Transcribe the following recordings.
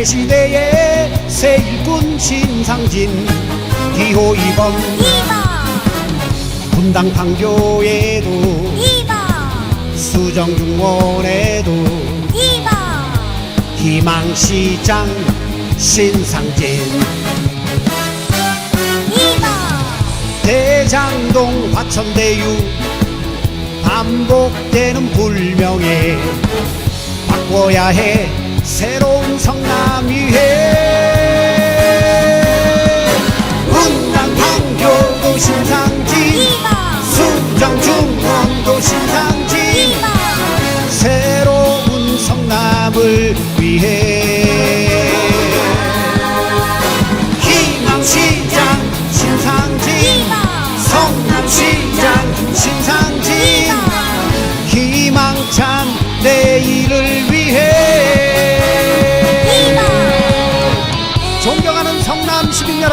새 시대의 새 일꾼 신상진. 기호 2번. 2번. 분당 판교에도. 2번. 수정 중원에도. 2번. 희망시장 신상진. 2번. 대장동 화천대유. 반복되는 불명예. 바꿔야 해 새로운 성남 위해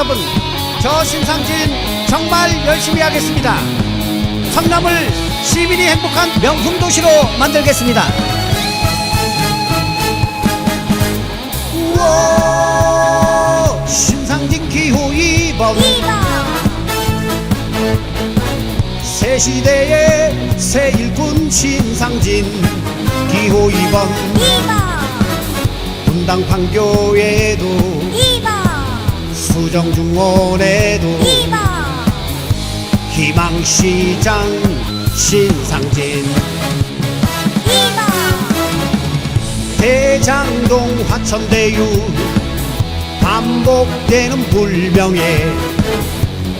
여러분 저 신상진 정말 열심히 하겠습니다. 성남을 시민이 행복한 명품 도시로 만들겠습니다. 우와 신상진 기호 2번. 2번 새 시대의 새 일꾼 신상진 기호 2번. 2번. 분당 판교에도 2번 수정중원에도 2번 희망시장 신상진. 2번 대장동 화천대유 반복되는 불명예.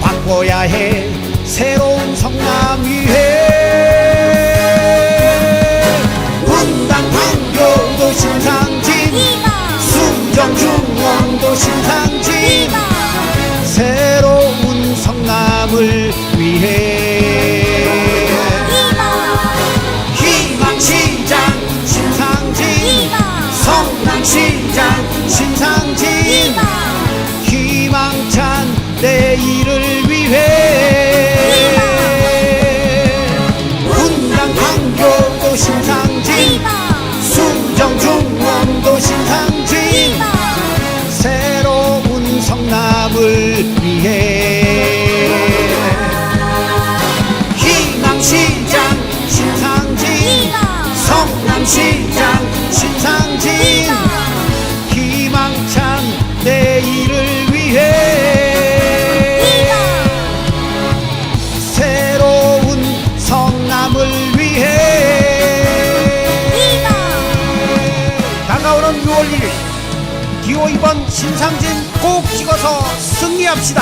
바꿔야 해 새로운 성남 위 시장 신상진. 2번 희망찬 내일을 위해. 분당 판교도 신상진. 2번 수정중원도 신상진. 2번 새로운 성남을 위해. 희망시장 신상진. 2번 성남시장 신상진 내일을 위해 2번 새로운 성남을 위해 2번 다가오는 6월 1일. 기호 2번 신상진 꼭 찍어서 승리합시다